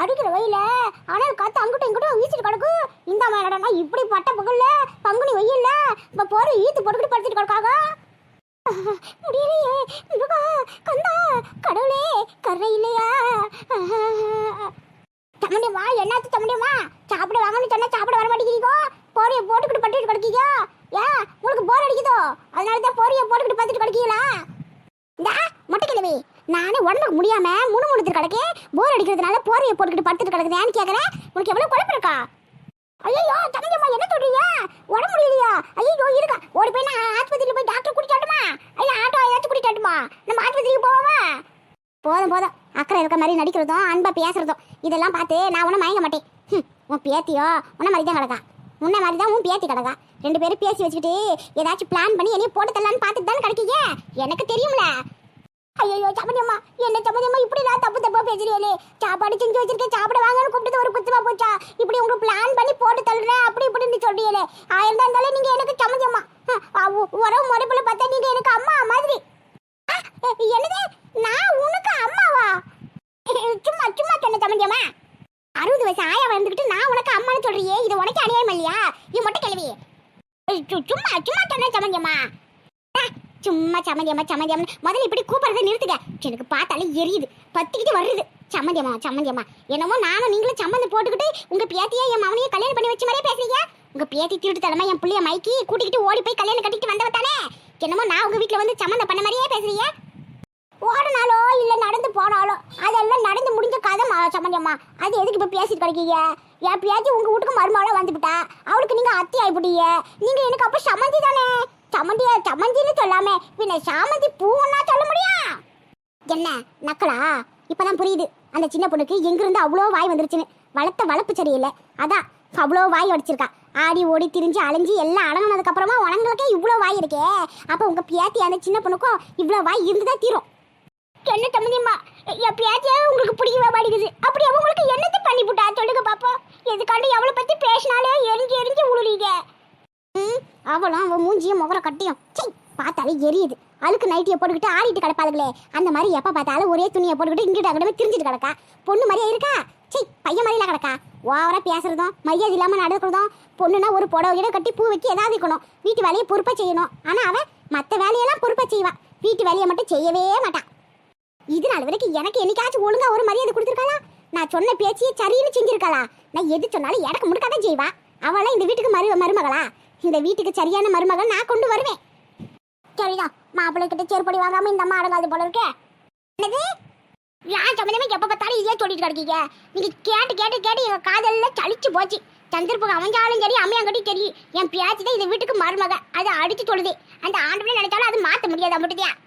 அடிக்கிற வெயில? ஆனால் காத்து அங்கிட்டும் இங்கிட்டும் வீசிட்டு கிடக்கு. இந்த மேடம்னா இப்படி பட்ட பகல்ல பங்குனி வெயில்ல இப்போ போற ஈத்து போட்டுக்கிட்டு படுத்துட்டு கிடக்காக? முடியலையே முருகா கந்தா கடவுளே கரை இல்லையா தம்முடியம்மா என்னாச்சு முடியுமா? சாப்பிட வாங்கன்னு சொன்னா சாப்பிட வர மாட்டேங்கிறீங்கோ? போறிய போட்டுக்கிட்டு பட்டுக்கிட்டு கிடக்கீங்க? ஏன் உங்களுக்கு போர் அடிக்குதோ? அதனால தான் போறிய போட்டுக்கிட்டு பார்த்துட்டு கிடக்கீங்களா? இந்தா மொட்டை கிழவி நானே உடம்புக்கு முடியாம முணுமுணுத்து கிடக்கேன். போர் அடிக்கிறதுனால போரைய போட்டுக்கிட்டு படுத்துட்டு கிடக்குதேன்னு கேட்குறேன் உனக்கு எவ்வளவு குழப்பம் இருக்கா? ஐயோ தங்கம்மா என்ன சொல்றீங்க? உடம்பு முடியலையா? ஐயோ இருக்கா ஓடி போய் நான் ஆஸ்பத்திரியில் போய் டாக்டர் கூட்டிட்டாட்டுமா ஐயா ஆட்டோ ஏதாச்சும் கூட்டிட்டாட்டுமா நம்ம ஆஸ்பத்திரிக்கு போவோமா? போதும் போதும். அக்கறை இருக்க மாதிரி நடிக்கிறதும் அன்பா பேசுறதும் இதெல்லாம் பார்த்து நான் உன்னை மயங்க மாட்டேன். உன் பேத்தியோ உன்ன மாதிரி தான் கிடக்கா. உன்ன மாதிரி தான் உன் பேத்தி கிடக்கா. ரெண்டு பேரும் பேசி வச்சுக்கிட்டு ஏதாச்சும் பிளான் பண்ணி என்னைய போட்டு தரலான்னு பார்த்துட்டு தானே கிடைக்கீங்க? எனக்கு தெரியும்ல. ஐயோ சமதியம்மா என்ன சமதியம்மா இப்படி நான் தப்பு தப்பா பேசுறீங்களே? சாப்பாடு செஞ்சு வச்சிருக்கேன் சாப்பிட வாங்கன்னு கூப்பிட்டு ஒரு குத்துமா போச்சா? இப்படி உங்களுக்கு பிளான் பண்ணி போட்டு தள்ளுறேன் அப்படி இப்படின்னு சொல்றீங்களே. ஆயிரம் இருந்தாலும் நீங்க எனக்கு சமதியம்மா உறவு முறைப்புல பார்த்தா நீங்க எனக்கு அம்மா மாதிரி ஆ, என்னது நான் உனக்கு அம்மாவா சும்மா சும்மா சொன்ன சமந்தியம்மா அறுபது வயசு ஆயா வந்துகிட்டு நான் உனக்கு அம்மான்னு சொல்றியே இது உனக்கு அநியாயம் இல்லையா இது மட்டும் கேள்வி சும்மா சும்மா சொன்ன சமந்தியம்மா ஆ, சம்மந்தியம்மா சம்மந்தியம்மா முதல்ல இப்படி கூப்பிடுறதை நிறுத்துங்க. எனக்கு பார்த்தாலே எரியுது. பத்திக்கிட்டு வருது. சம்மந்தியம்மா சம்மந்தியம்மா என்னமோ நானும் நீங்களும் சம்மந்தம் போட்டுக்கிட்டு உங்க பேத்தியை என் மவனையும் கல்யாணம் பண்ணி வச்ச மாதிரியே பேசுறீங்க உங்க பேத்தி திருட்டு தலைமை என் பிள்ளைய மைக்கி கூட்டிக்கிட்டு ஓடி போய் கல்யாணம் கட்டிட்டு வந்தவ தானே? என்னமோ நான் உங்க வீட்ல வந்து சம்மந்தம் பண்ண மாதிரியே பேசுறீங்க. ஓடினாலோ இல்ல நடந்து போனாலோ அதெல்லாம் நடந்து முடிஞ்ச கதை மா- சம்மந்தியம்மா அது எதுக்கு இப்ப பேசிட்டு கிடைக்கீங்க? என் பேத்தி உங்க வீட்டுக்கு மருமகளா வந்துவிட்டா. அவளுக்கு நீங்க அத்தி ஆயிப்பட்டீங்க நீங்க எனக்கு அப்ப சம்மந்தி தானே? சம்மந்தியா சமந்தின்னு சொல்லாம பின்ன சாமந்தி பூவன்னா சொல்ல முடியும் என்ன நக்கலா? இப்பதான் புரியுது. அந்த சின்ன பொண்ணுக்கு எங்கிருந்து அவ்வளோ வாய் வந்துருச்சுன்னு. வளர்த்த வளர்ப்பு சரியில்லை. அதான் அவ்வளோ வாய் அடிச்சிருக்கா ஆடி ஓடி திரிஞ்சு அலைஞ்சு எல்லாம் அடங்கினதுக்கு அப்புறமா உனங்களுக்கே இவ்வளோ வாய் இருக்கே. அப்போ உங்க பியாத்தி அந்த சின்ன பொண்ணுக்கும் இவ்வளோ வாய் இருந்துதான் தீரும். என்ன சம்மந்தியம்மா என் பேத்தியே உங்களுக்கு பிடிக்கவே மாட்டேங்குது அப்படி உங்களுக்கு என்னத்தை பண்ணி விட்டா சொல்லுங்க பாப்போம். எதுக்காண்டு எவ்வளோ பத்தி பேசினாலே எரிஞ்சு எரிஞ்சு உழுறீங்க? ம் அவளும் அவன் மூஞ்சியும் முகர கட்டியும். சை பார்த்தாலே எரியுது. அழுக்கு நைட்டியை போட்டுக்கிட்டு ஆடிட்டு கிடப்பாளுங்களே அந்த மாதிரி எப்போ பார்த்தாலும் ஒரே துணியை போட்டுக்கிட்டு இங்கிட்ட அங்கிட்ட திரிஞ்சிட்டு கிடக்கா. பொண்ணு மாதிரியே இருக்கா? சை பையன் மாதிரில கிடக்கா? ஓவராக பேசுறதும் மரியாதை இல்லாமல் நடக்கிறதும் பொண்ணுனா ஒரு புடவையோட கட்டி பூ வச்சு ஏதாவது இருக்கணும். வீட்டு வேலையை பொறுப்பாக செய்யணும். ஆனால் அவன் மற்ற வேலையெல்லாம் பொறுப்பாக செய்வான் வீட்டு வேலையை மட்டும் செய்யவே மாட்டான் இது நாள் வரைக்கும் எனக்கு என்னைக்காச்சும் ஒழுங்காக ஒரு மரியாதை கொடுத்துருக்காளா? நான் சொன்ன பேச்சையே சரின்னு செஞ்சிருக்காளா? நான் எது சொன்னாலும் எனக்கு முடுக்காதான் செய்வா. அவளாம் இந்த வீட்டுக்கு மரு மருமகளா? இந்த வீட்டுக்கு சரியான மருமகள் நான் கொண்டு வருவேன். சரிதான் மாப்பிள்ளை கிட்ட செருப்படி வாங்காம இந்த அம்மா அடங்காது போல இருக்க. என்னது? யார் சம்மந்தமே எப்ப பார்த்தாலும் இதே சொல்லிட்டு கிடக்கீங்க? நீங்க கேட்டு கேட்டு கேட்டு எங்க காதல்ல சளிச்சு போச்சு. சந்திரப்புக்கு அமைஞ்சாலும் சரி அம்மையாங்கட்டி சரி. என் பேச்சு தான் இந்த வீட்டுக்கு மருமக. அதை அடிச்சு சொல்லுது. அந்த ஆண்டு நினைச்சாலும் அது மாத்த முடியாது மட்டும்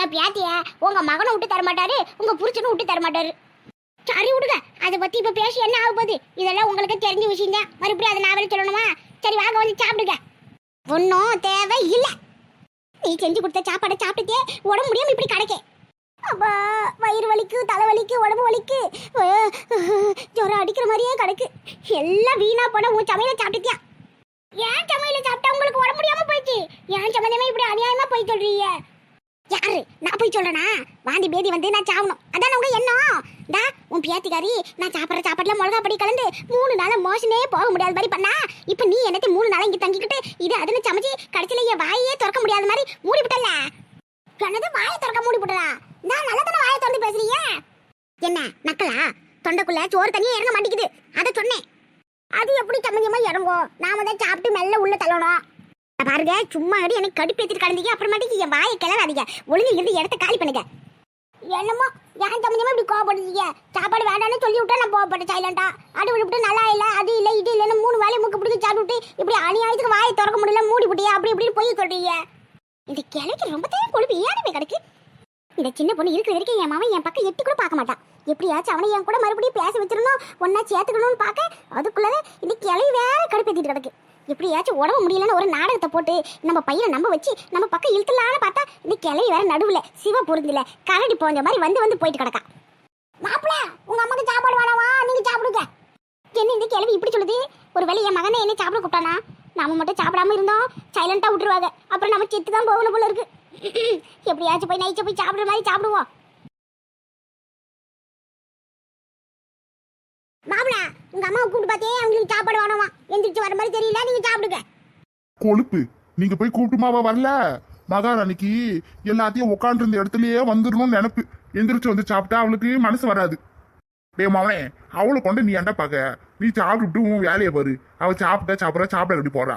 என் பேத்திய உங்க மகனும் விட்டு தர மாட்டாரு உங்க புருஷனும் விட்டு தரமாட்டாரு. சரி விடுங்க. அதை பத்தி இப்ப பேசி என்ன ஆக போகுது? இதெல்லாம் உங்களுக்கு தெரிஞ்ச விஷயம் தான் மறுபடியும் அதை நாவலே சொல்லணுமா? சரி வாங்க வந்து சாப்பிடுங்க. ஒன்றும் தேவை இல்லை நீ செஞ்சு கொடுத்த சாப்பாடை சாப்பிட்டுட்டே உடம்பு முடியாமல் இப்படி கிடைக்கே. அப்பா வயிறு வலிக்கு தலை வலிக்கு உடம்பு வலிக்கு. ஜோரம் அடிக்கிற மாதிரியே கிடக்கு. எல்லாம் வீணா போன உன் சமையலை சாப்பிட்டுட்டியா? ஏன் சமையல சாப்பிட்டா உங்களுக்கு உடம்பு முடியாமல் போயிடுச்சு? ஏன் சம்மந்தமே இப்படி அநியாயமா போய் சொல்றீங்க? யாரு? நான் போய் சொல்றேனா? வாந்தி பேதி வந்து நான் சாவணும். அதான் உங்க எண்ணம்? டா உன் பியாத்திக்காரி நான் சாப்பிட்ற சாப்பாட்டுல மிளகா படி கலந்து மூணு நாளும் மோஷனே போக முடியாத மாதிரி பண்ணா. இப்போ நீ என்னத்தை மூணு நாள் இங்க தங்கிக்கிட்டு இது அதுன்னு சமைச்சு கடைசியில என் வாயே திறக்க முடியாத மாதிரி மூடி விட்டல என்னது வாயை திறக்க மூடி விட்டுறா நான் நல்லா தானே வாயை திறந்து பேசுறீங்க? என்ன மக்களா? தொண்டைக்குள்ள சோறு தண்ணியே இறங்க மாட்டேங்குது. அதை சொன்னேன். அது எப்படி சம்மந்தமா இறங்கும்? நாம தான் சாப்பிட்டு மெல்ல உள்ள தள்ளணும். பாருங்க சும்மா அடி எனக்கு கடுப்பு ஏற்றிட்டு கிடந்தீங்க. அப்புறமாட்டிக்கு என் வாயை கிளறாதீங்க. ஒழுங்கு இருந்து இடத்த காலி பண்ணுங்க. என்னமோ ஏன் சம்மந்தமா இப்படி கோவப்படுறீங்க? சாப்பாடு வேண்டாம்னு சொல்லி விட்டா நான் கோவப்பட்டேன் சைலண்டா அடி விட்டு நல்லா இல்ல அது இல்ல இது இல்லைன்னு மூணு வேலையை முக்கு பிடிச்சி சாப்பிட்டு இப்படி அநியாயத்துக்கு வாயை திறக்க முடியல மூடி விட்டியா அப்படி இப்படி போய் சொல்றீங்க. இந்த கிளைக்கு ரொம்ப தான் கொழுப்பு ஏனமே கிடக்கு இந்த சின்ன பொண்ணு இருக்கிற வரைக்கும் என் மாமன் என் பக்கம் எட்டி கூட பார்க்க மாட்டான். எப்படியாச்சும் அவனை என் கூட மறுபடியும் பேச வச்சிடணும் ஒன்னா சேர்த்துக்கணும்னு பார்க்க அதுக்குள்ளே இந்த கிளை வேற கடுப்பேத்திட்டு கிடக்கு. எப்படியாச்சும் உடம்பு முடியலன்னு ஒரு நாடகத்தை போட்டு நம்ம பையனை நம்ப வச்சு நம்ம பக்கம் இழுத்துலான்னு பார்த்தா இந்த கிளை வேற நடுவில் சிவ பொருந்தில கரடி போஞ்ச மாதிரி வந்து வந்து போயிட்டு கிடக்கா. மாப்பிள்ள உங்க அம்மாக்கு சாப்பாடு வேணாமா நீங்க சாப்பிடுங்க. என்ன இந்த கிளவி இப்படி சொல்லுது? ஒரு வேலை என் மகனை என்ன சாப்பிட கூப்பிட்டானா? நாம மட்டும் சாப்பிடாம இருந்தோம். சைலண்டா விட்டுருவாங்க. அப்புறம் நம்ம செத்து தான் போகணும் போல இருக்கு. எப்படியாச்சும் போய் நைச்ச போய் சாப்பிடுற மாதிரி சாப்பிடுவோம் மாமனா உங்க அம்மாவை கூப்பிட்டு பார்த்தே அவங்களுக்கு சாப்பாடு வேணாமா எந்திரிச்சு வர மாதிரி தெரியல நீங்க சாப்பிடுங்க. கொழுப்பு நீங்க போய் கூப்பிட்டுமாவா வரல. மகாராணிக்கு எல்லாத்தையும் உட்காந்துருந்த இடத்துலயே வந்துடணும்னு நினைப்பு. எந்திரிச்சு வந்து சாப்பிட்டா அவளுக்கு மனசு வராது. டே மவனே அவளை கொண்டு நீ ஏன்டா பாக்க? நீ சாப்பிட்டு உன் வேலையை பாரு. அவ சாப்பிட்டா சாப்பிட்றா சாப்பிட எப்படி போறா?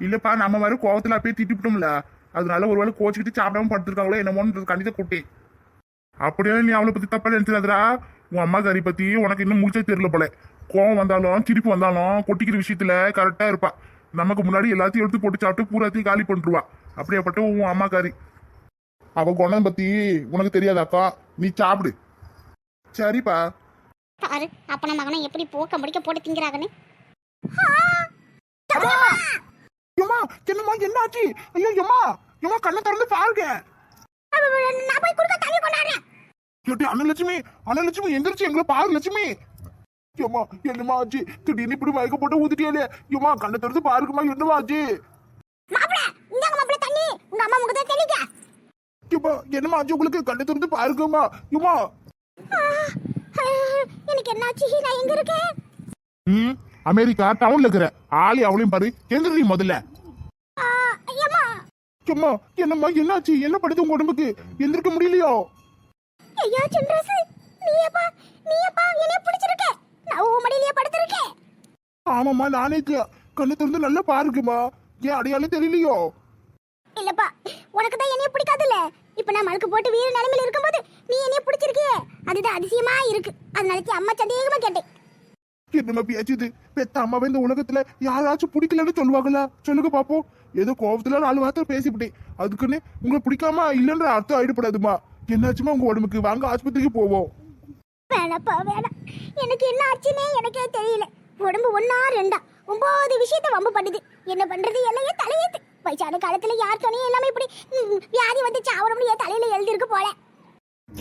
இல்லப்பா நம்ம மாதிரி கோவத்துல அப்படியே திட்டிவிட்டோம்ல. அதனால ஒரு வேளை கோச்சிக்கிட்டு சாப்பிடாம படுத்துருக்காங்களோ என்னமோன்றது கண்டித கூட்டேன் அப்படியே நீ அவளை பத்தி தப்பா நினைச்சிடாதடா. உன் அம்மா கறி பத்தி உனக்கு இன்னும் முடிச்சே தெரியல போல. கோவம் வந்தாலும் சிரிப்பு வந்தாலும் கொட்டிக்கிற விஷயத்துல கரெக்டா இருப்பா. நமக்கு முன்னாடி எல்லாத்தையும் எடுத்து போட்டு சாப்பிட்டு பூராத்தையும் காலி பண்ணிருவா. அப்படியேப்பட்ட உன் அம்மா காரி அவ குணம் பத்தி உனக்கு தெரியாதாக்கா நீ சாப்பிடு. சரிப்பா. பாரு அப்பன மகனை எப்படி போக்க முடிக்க போட்டு திங்கிறாங்கன்னு. ஏமா என்னம்மா என்னாச்சு? ஐயோ ஏமா ஏமா கண்ணை திறந்து பாருங்க. நான் போய் குடுக்க தண்ணி கொண்டாடுறேன். அண்ணலட்சுமி அண்ணலட்சுமி எந்திரிச்சு எங்களை பாரு லட்சுமி. ஏமா என்னமா ஆச்சு? திடீர்னு இப்படி மயக்க போட்டு ஊத்திட்டியாலே ஏமா கண்ணை திறந்து பாருக்குமா என்னமா ஆச்சு? ஏமா என்னமா ஆச்சு உங்களுக்கு? கண்ணை திறந்து பாருக்குமா ஏமா எனக்கு என்னாச்சு? நான் எங்க இருக்கேன்? ம் அமெரிக்கா டவுன்ல இருக்கிற ஆளி அவளையும் பாரு. எந்திரி முதல்ல? ஏம்மா. என்னம்மா என்னாச்சு? என்ன படுது உங்க உடம்புக்கு? எந்திரிக்க முடியலையோ? ஐயா சந்திரசு நீயப்பா நீயப்பா என்னைய பிடிச்சிருக்க. நான் உன் மடியிலேயே படுத்திருக்கேன். ஆமாம்மா நானே கண்ணை திறந்து நல்லா பாருக்குமா ஏன் அடையாளம் தெரியலையோ? இல்லப்பா உனக்கு தான் என்னைய பிடிக்காதுல்ல? இப்ப நான் மழுக்கு போட்டு வீர நிலைமையில இருக்கும்போது நீ என்னைய பிடிச்சிருக்கியே? அதுதான் அதிசயமா இருக்கு. அதனால அம்மா சந்தேகமா கேட்டேன். என்னம்மா பேச்சுது? பெத்த அம்மாவை இந்த உலகத்துல யாராச்சும் பிடிக்கலன்னு சொல்லுவாங்களா? சொல்லுங்க பாப்போம். ஏதோ கோவத்துல நாலு வார்த்தை பேசிவிட்டேன். அதுக்குன்னு உங்களை பிடிக்காம இல்லைன்ற அர்த்தம் ஆயிடப்படாதுமா என்னாச்சுமா உங்க உடம்புக்கு? வாங்க ஆஸ்பத்திரிக்கு போவோம். வேணாப்பா வேணாம். எனக்கு என்ன ஆச்சுன்னே எனக்கே தெரியல. உடம்பு ஒன்னா ரெண்டா. ஒன்பது விஷயத்த வம்பு பண்ணுது. என்ன பண்றது? எல்லையே தலையேத்து. வயசான காலத்துல யார் துணையும் எல்லாமே இப்படி ம், வியாதி வந்து சாவணும்னு என் தலையில எழுதிருக்கு போல.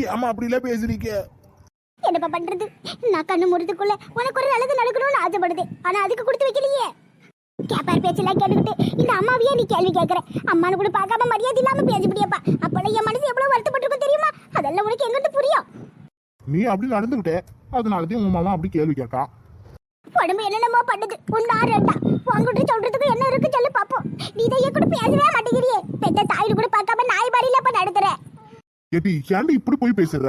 ஏமா அப்படிலாம் பேசுறீங்க? என்னப்பா பண்றது? நான் கண்ணு முறதுக்குள்ள உனக்கு ஒரு நல்லது நடக்கணும்னு ஆசைப்படுது. ஆனா அதுக்கு கொடுத்து வைக்கலையே. கேப்பார் பேச்செல்லாம் கேட்டுக்கிட்டு இந்த அம்மாவையே நீ கேள்வி கேட்கற அம்மானு கூட பார்க்காம மரியாதை இல்லாம பேசிவிடியப்பா அப்பெல்லாம் என் மனசு எவ்வளவு வருத்தப்பட்டிருக்கும் தெரியுமா? அதெல்லாம் உனக்கு எங்கிருந்து புரியும்? நீ அப்படி நடந்துகிட்ட அதனாலதான் உங்க மாமா அப்படி கேள்வி கேட்டா. உடம்பு என்னென்னமோ பண்ணுது. ஒன்னா ரெண்டா உங்ககிட்ட சொல்றதுக்கு என்ன இருக்கு சொல்லு பாப்போம். நீ இதையே கூட பேசவே மாட்டேங்கிறியே. பெத்த தாயில கூட பார்க்காம நாய் பாடியில அப்ப நடத்துற. ஏட்டி ஏன்டி இப்படி போய் பேசுற?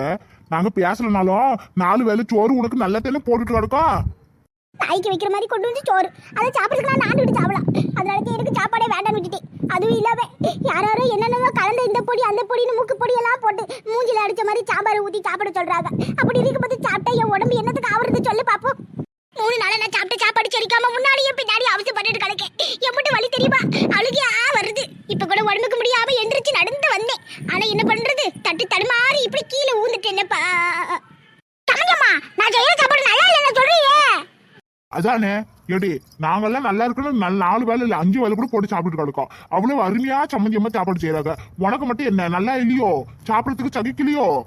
நாங்க பேசலனாலும் நாலு வேளை சோறு உனக்கு நல்ல தேனை போட்டுட்டு கிடக்கோம். தாய்க்கு வைக்கிற மாதிரி கொண்டு வந்து சோறு. அதை சாப்பிடுறதுக்கு நான் விட்டு சாப்பிடலாம். அதனால தான் எனக்கு சாப்பாடே வேண்டாம் விட்டுட்டேன். அதுவும் இல்லாம யாரோ என்னென்னவோ கலந்து இந்த பொடி அந்த பொடின்னு மூக்கு பொடி எல்லாம் போட்டு மூஞ்சில அடிச்ச மாதிரி சாம்பார் ஊத்தி சாப்பிட சொல்றாங்க. அப்படி இருக்கும்போது சாப்பிட்டா என் உடம்பு என்னத்துக்கு ஆவறது சொல்லு பாப்போம். மூணு நாள் நான் சாப்பிட்டு சாப்பாடு செரிக்காம முன்னாடியே பின்னாடி அவசரப்பட்டுட்டு கிடக்கேன். எம்பிட்டு வலி தெரியுமா? ஆ வருது. இப்ப கூட உடம்புக்கு முடியாம எந்திரிச்சு நடந்து வந்தேன். ஆனா என்ன பண்றது? தட்டு தடுமாறி இப்படி கீழே ஊந்துட்டேன்னப்பா தமிழம்மா நான் செய்யற சாப்பாடு நல்லா இல்லைன்னு சொல்றியே. அதானே? ஏடி நாங்கெல்லாம் நல்லா இருக்கணும். நல்ல நாலு வேலை இல்லை அஞ்சு வேலை கூட போட்டு சாப்பிட்டு கிடக்கோம். அவ்வளவு அருமையா சம்மந்தியமா சாப்பாடு செய்யறாங்க உனக்கு மட்டும் என்ன நல்லா இல்லையோ? சாப்பிடறதுக்கு சகிக்கலையோ?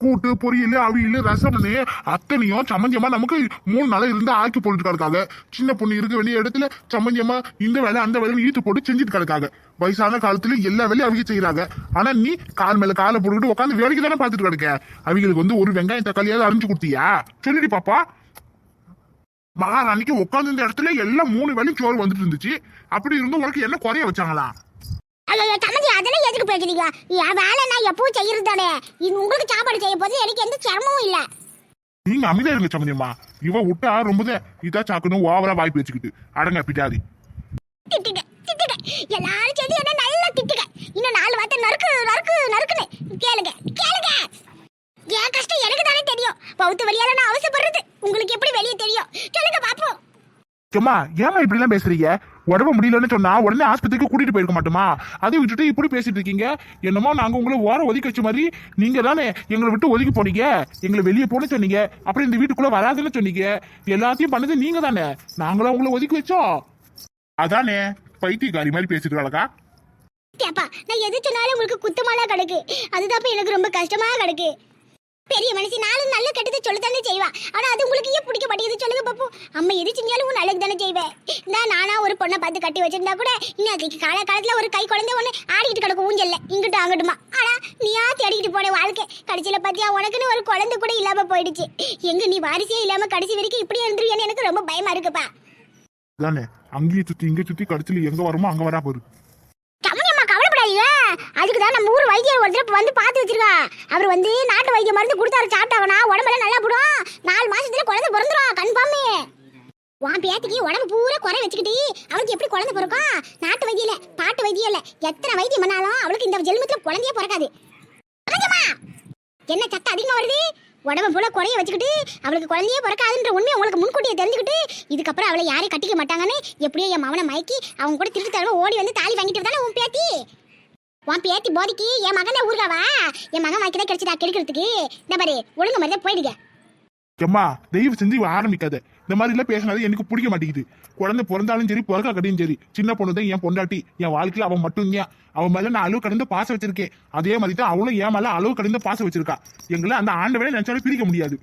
கூட்டு பொரியல் அவியல் ரசம்னு அத்தனையும் சம்மந்தியமா நமக்கு மூணு நாளா இருந்து ஆக்கி போட்டுட்டு கிடக்காங்க. சின்ன பொண்ணு இருக்க வேண்டிய இடத்துல சம்மந்தியமா இந்த வேலை அந்த வேலை ஈட்டு போட்டு செஞ்சுட்டு கிடக்காங்க. வயசான காலத்துல எல்லா வேலையும் அவங்க செய்யறாங்க ஆனா நீ கால் மேல காலை போட்டுக்கிட்டு உட்காந்து வேலைக்கு தானே பார்த்துட்டு கிடக்க? அவங்களுக்கு வந்து ஒரு வெங்காயம் தக்காளியாவது அரைஞ்சு கொடுத்தியா? சொல்லிடி பாப்பா. மகாராணிக்கு உட்கார்ந்து இந்த இடத்துல எல்லாம் மூணு வேலையும் சோறு வந்துட்டு இருந்துச்சு. அப்படி இருந்து உனக்கு என்ன குறைய வச்சாங்களா? ஐயோ தம்பி அதெல்லாம் எதுக்கு பேசுறீங்க? என் வேலை நான் எப்பவும் செய்யறது தானே. உங்களுக்கு சாப்பாடு செய்ய போது எனக்கு எந்த சிரமமும் இல்ல. நீங்க அமைதியா இருங்க சம்மந்தியம்மா இவ விட்டா ரொம்ப இதா சாக்கணும் ஓவரா வாய்ப்பு வச்சுக்கிட்டு அடங்க பிட்டாதி திட்டுங்க திட்டுங்க. எல்லாரும் சேர்ந்து என்ன நல்லா திட்டுங்க. இன்னும் நாலு வார்த்தை நறுக்கு நறுக்கு நறுக்குன்னு. கேளுங்க கேளுங்க. என் கஷ்டம் எனக்கு தானே தெரியும். பௌத்த வழியால நான் அவசரப்படுறது. உங்களுக்கு எப்படி வெளியே தெரியும்? சொல்லுங்க பாப்போம். ஏம்மா ஏமா இப்படி எல்லாம் பேசுறீங்க? உடம்பு முடியலன்னு சொன்னா உடனே ஆஸ்பத்திரிக்கு கூட்டிட்டு போயிருக்க மாட்டோமா? அதை விட்டுட்டு இப்படி பேசிட்டு இருக்கீங்க? என்னமோ நாங்க உங்களை ஓரம் ஒதுக்கி வச்ச மாதிரி நீங்க தானே எங்களை விட்டு ஒதுக்கி போனீங்க? எங்களை வெளியே போன சொன்னீங்க. அப்புறம் இந்த வீட்டுக்குள்ள வராதுன்னு சொன்னீங்க. எல்லாத்தையும் பண்ணது நீங்க தானே. நாங்களும் உங்களை ஒதுக்கி வச்சோம். அதானே பைத்தியக்காரி மாதிரி பேசிட்டு கேப்பா நான் எது சொன்னாலும் உங்களுக்கு குத்தமாலாம் கிடக்கு. அதுதான் எனக்கு ரொம்ப கஷ்டமா கிடக்கு. பெரிய மனுஷி நாளும் நல்ல கெட்டது சொல்லத்தானே செய்வா. ஆனா அது உங்களுக்கு ஏன் பிடிக்க மாட்டேங்குது சொல்லுங்க பாப்போம். அம்மா எது செஞ்சாலும் நல்லது தானே செய்வேன் நான் நானா ஒரு பொண்ணை பார்த்து கட்டி வச்சிருந்தா கூட இன்னைக்கு கால காலத்துல ஒரு கை குழந்தை ஒண்ணு ஆடிக்கிட்டு கிடக்கும் ஊஞ்சல்ல. இங்கிட்டு அங்கிட்டுமா. ஆனா நீயா தேடிக்கிட்டு போன வாழ்க்கை. கடைசியில பாத்தியா உனக்குன்னு ஒரு குழந்தை கூட இல்லாம போயிடுச்சு. எங்க நீ வாரிசே இல்லாம கடைசி வரைக்கும் இப்படி இருந்துருவியான்னு எனக்கு ரொம்ப பயமா இருக்குப்பா. தானே சுத்தி இங்கே சுத்தி கடைசியில் எங்க வரமோ அங்க வரா போரு. அதுக்கு தான் நம்ம ஊர் வைத்தியர் ஒருத்தர் வந்து பார்த்து வச்சிருக்கா. அவர் வந்து நாட்டு வைத்திய மருந்து கொடுத்தாரு சாப்பிட்டாங்கன்னா உடம்பெல்லாம் நல்லா போடும் நாலு மாசத்துல குழந்தை பிறந்துரும். கன்ஃபார்மே. உன் பேத்திக்கு உடம்பு பூரா குறை வச்சுக்கிட்டு அவளுக்கு எப்படி குழந்தை பிறக்கும்? நாட்டு வைத்தியம் இல்லை பாட்டு வைத்தியம் இல்லை. எத்தனை வைத்தியம் பண்ணாலும் அவளுக்கு இந்த ஜென்மத்தில் குழந்தையே பிறக்காது. என்ன சத்தம் அதிகமாக வருது? உடம்பு பூரா குறைய வச்சுக்கிட்டு அவளுக்கு குழந்தையே பிறக்காதுன்ற உண்மையை உங்களுக்கு முன்கூட்டியே தெரிஞ்சுக்கிட்டு இதுக்கப்புறம் அவளை யாரையும் கட்டிக்க மாட்டாங்கன்னு எப்படியோ என் மவனை மயக்கி அவங்க கூட திருட்டு தடவை ஓடி வந்து தாலி வாங்கிட்டு தானே உன் பேத்தி. உன் பேத்தி போதிக்கு என் மகனை ஊர்காவா? என் மகன் வாய்க்கு தான் கிடைச்சதா கெடுக்கிறதுக்கு? இந்த பாரு ஒழுங்கு மாதிரி போயிடுங்க. எம்மா தெய்வம் செஞ்சு ஆரம்பிக்காத. இந்த மாதிரி எல்லாம் பேசினது எனக்கு பிடிக்க மாட்டேங்குது. குழந்தை பிறந்தாலும் சரி பிறக்கா கட்டியும் சரி சின்ன பொண்ணு தான் என் பொண்டாட்டி. என் வாழ்க்கையில அவன் மட்டும் தான் அவன் மேல நான் அளவு கடந்து பாசம் வச்சிருக்கேன். அதே மாதிரி தான் அவளும் என் மேல அளவு கடந்து பாசம் வச்சிருக்கா. எங்களை அந்த ஆண்டவனே நினைச்சாலும் பிரிக்க முடியாது.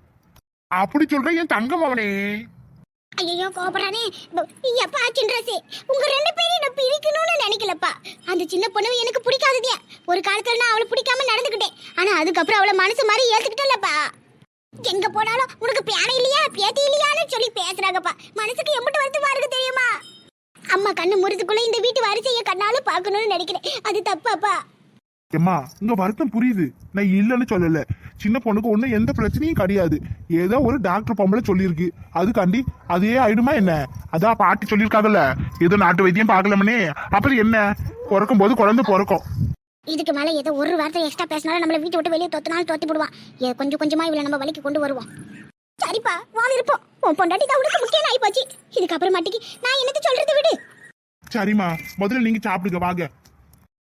அப்படி சொல்றேன் என் தங்கம் அவனே. ஐயோ கோபறானே எப்பா சின்ராசே உங்க ரெண்டு பேரையும் நான் பிரிக்கணும்னு நினைக்கலப்பா. அந்த சின்ன பொண்ணு எனக்கு காலத்துல நான் அவளை பிடிக்காம நடந்துக்கிட்டேன். ஆனா அதுக்கப்புறம் அவளை மனசு மாதிரி ஏத்துக்கிட்டேன்லப்பா. எங்க போனாலும் உனக்கு பேனை இல்லையா பேத்தி இல்லையான்னு சொல்லி பேசுறாங்கப்பா. மனசுக்கு எம்பிட்டு வருத்தமா இருக்கு தெரியுமா? அம்மா கண்ணு முறிதுக்குள்ள இந்த வீட்டு வரிசைய கண்ணால பாக்கணும்னு நினைக்கிறேன். அது தப்பாப்பா. எம்மா உங்க வருத்தம் புரியுது. நான் இல்லைன்னு சொல்லல. சின்ன பொண்ணுக்கு ஒன்றும் எந்த பிரச்சனையும் கிடையாது. ஏதோ ஒரு டாக்டர் பொம்பளை சொல்லியிருக்கு. அதுக்காண்டி அதே ஆயிடுமா என்ன? அதான் பாட்டி சொல்லியிருக்காங்கல்ல. ஏதோ நாட்டு வைத்தியம் பார்க்கலாமனே. அப்புறம் என்ன? பிறக்கும் போது குழந்தை பிறக்கும். இதுக்கு மேல ஏதோ ஒரு வார்த்தை எக்ஸ்ட்ரா பேசினாலும் நம்மள வீட்டை விட்டு வெளியே தொத்தினாலும் தொத்தி விடுவான் ஏ, கொஞ்சம் கொஞ்சமா இவளை நம்ம வழிக்கு கொண்டு வருவோம். சரிப்பா வாங்க இருப்போம். உன் பொண்டாட்டி தான் உனக்கு முக்கியம் ஆகி போச்சு இதுக்கப்புறம் மாட்டிக்கு நான் என்னத்த சொல்றது விடு. சரிம்மா முதல்ல நீங்க சாப்பிடுங்க வாங்க.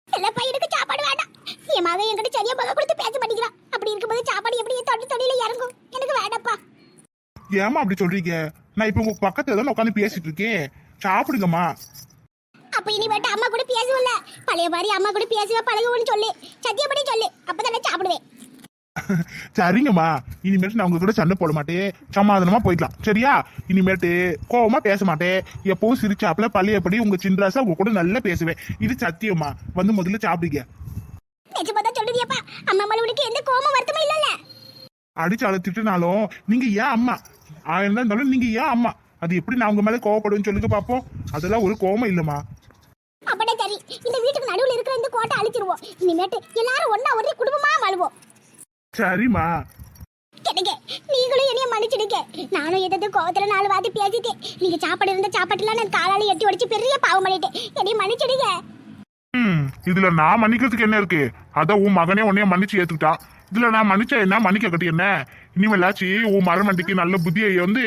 எல்லா பையனுக்கு சாப்பாடு வேண்டாம். என் மகன் என்கிட்ட சரியா பகம் கொடுத்து பேச மாட்டேங்கிறான் அப்படி இருக்கும்போது சாப்பாடு எப்படி தொட்டி தொடியில இறங்கும். எனக்கு வேண்டாப்பா ஏமா அப்படி சொல்றீங்க? நான் இப்ப உங்க பக்கத்துல தான் உட்காந்து பேசிட்டு இருக்கேன். சாப்பிடுங்கம்மா. அப்ப இனிமேட்டு அம்மா கூட பேசுவல பழைய மாதிரி அம்மா கூட பேசுவ பழகுவோன்னு சொல்லு. சத்தியப்படி சொல்லு. அப்பதானே சாப்பிடுவேன். சரிங்கம்மா. இனிமேட்டு நான் உங்க கூட சண்டை போட மாட்டேன். சமாதானமா போய்க்கலாம். சரியா? இனிமேட்டு கோவமா பேச மாட்டேன். எப்பவும் சிரிச்சாப்புல பழையபடி உங்க சின்ராசா உங்க கூட நல்லா பேசுவேன். இது சத்தியம்மா. வந்து முதல்ல சாப்பிடுங்க. நிஜமா தான் சொல்லுதியப்பா அம்மா மேல உனக்கு எந்த கோபம் வருத்தமும் இல்லல்ல. அடிச்சால திட்டுனாலும் நீங்க ஏன் அம்மா? ஆயிரம் தான் இருந்தாலும் நீங்க ஏன் அம்மா? அது எப்படி நான் உங்க மேல கோவப்படுவேன்னு சொல்லுங்க பாப்போம். அதெல்லாம் ஒரு கோவம் இல்லம்மா அப்படே சரி இந்த வீட்டுக்கு நடுவுல இருக்கிற அழிச்சிருவோம் இனிமேட்டு எல்லாரும் ஒண்ணா ஒரே குடும்பமா வாழுவோம். சரிம்மா. கிடைக்க நீங்களும் என்னைய மன்னிச்சிடுங்க. நானும் எதாவது கோவத்துல நாலு வாதி பேசிட்டேன். நீங்க சாப்பாடு இருந்த சாப்பாட்டுலாம் நான் காலால எட்டி உடைச்சு பெரிய பாவம் பண்ணிட்டேன். என்னைய மன்னிச்சிடுங்க. ம் இதுல நான் மன்னிக்கிறதுக்கு என்ன இருக்கு? அதான் உன் மகனே உன்னைய மன்னிச்சு ஏத்துக்கிட்டான் இதுல நான் மன்னிச்சா என்ன? மன்னிக்க கட்டி என்ன? இனிமேலாச்சு உன் மரமண்டிக்கு நல்ல புத்தியை வந்து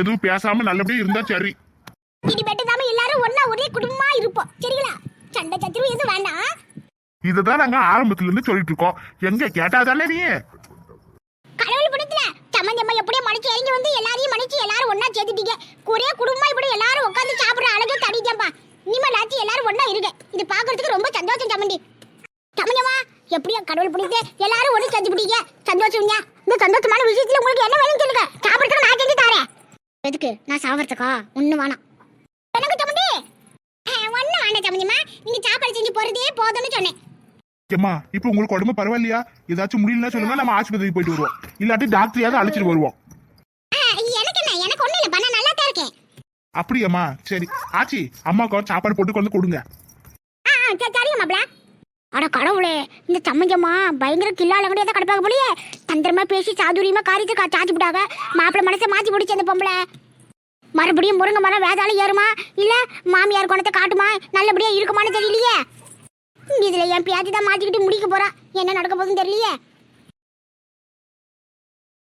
எதுவும் பேசாம நல்லபடியா இருந்தா சரி. இனிமேட்டு நாம எல்லாரும் ஒண்ணா ஒரே குடும்பமா இருப்போம். சரிங்களா? சண்டை சத்திரம் எதுவும் வேண்டாம். இதுதான் நாங்க ஆரம்பத்துல இருந்து சொல்லிட்டு இருக்கோம். எங்க கேட்டாதானே நீ? கடவுள் படத்துல சம்மந்தம்மா எப்படியோ மன்னிச்சு இறங்கி வந்து எல்லாரையும் மன்னிச்சு எல்லாரும் ஒண்ணா சேர்த்துட்டீங்க. ஒரே குடும்பமா இப்படி எல்லாரும் உட்காந்து சாப்பிடுற அழகே தடிஜம்பா இனிமேல் ஆச்சு எல்லாரும் ஒண்ணா இருங்க. இது பாக்குறதுக்கு ரொம்ப சந்தோஷம் சம்மந்தி. சம்மந்தம்மா எப்படியோ கடவுள் பிடித்து எல்லாரும் ஒண்ணு சேர்த்து பிடிங்க சந்தோஷம்ங்க இந்த சந்தோஷமான விஷயத்துல உங்களுக்கு என்ன வேணும்னு சொல்லுங்க. சாப்பிடுறதுக்கு நான் செஞ்சு தரேன். எதுக்கு? நான் சாப்பிட்றதுக்கா? ஒண்ணு வேணாம். எனக்கு சம்மந்தி? ஒண்ணு வேண்டாம் சம்மந்திம்மா நீங்க சாப்பாடு செஞ்சு போறதே போதும்னு சொன்னேன். ஏம்மா இப்போ உங்களுக்கு உடம்பு பரவாயில்லையா? ஏதாச்சும் முடியலன்னா சொல்லுங்க நம்ம ஆஸ்பத்திரிக்கு போயிட்டு வருவோம். இல்லாட்டி டாக்டரையாவது அழைச்சிட்டு வருவோம். எனக்கு என்ன? எனக்கு ஒண்ணு இல்ல நான் நல்லா தான் இருக்கேன். அப்படியாம்மா சரி. ஆச்சி அம்மாவுக்கு சாப்பாடு போட்டு கொண்டு கொடுங்க. ஆ ஆ, சரி சரிங்க மாப்பிள அட கடவுளே இந்த சம்மஞ்சம்மா பயங்கர கில்லால கூட ஏதோ கிடப்பாங்க போலியே. தந்திரமா பேசி சாதுரியமா காரியத்தை கா- சாச்சி விட்டாங்க. மாப்பிள மனசை மாத்தி பிடிச்ச அந்த பொம்பளை. மறுபடியும் முருங்கை மரம் வேதாளம் ஏறுமா? இல்ல மாமியார் குணத்தை காட்டுமா? நல்லபடியா இருக்குமான்னு தெரியலையே. இதுல என் பியாத்தி தான் மாத்திக்கிட்டு முடிக்க போறா. என்ன நடக்க போகுதுன்னு தெரியலையே?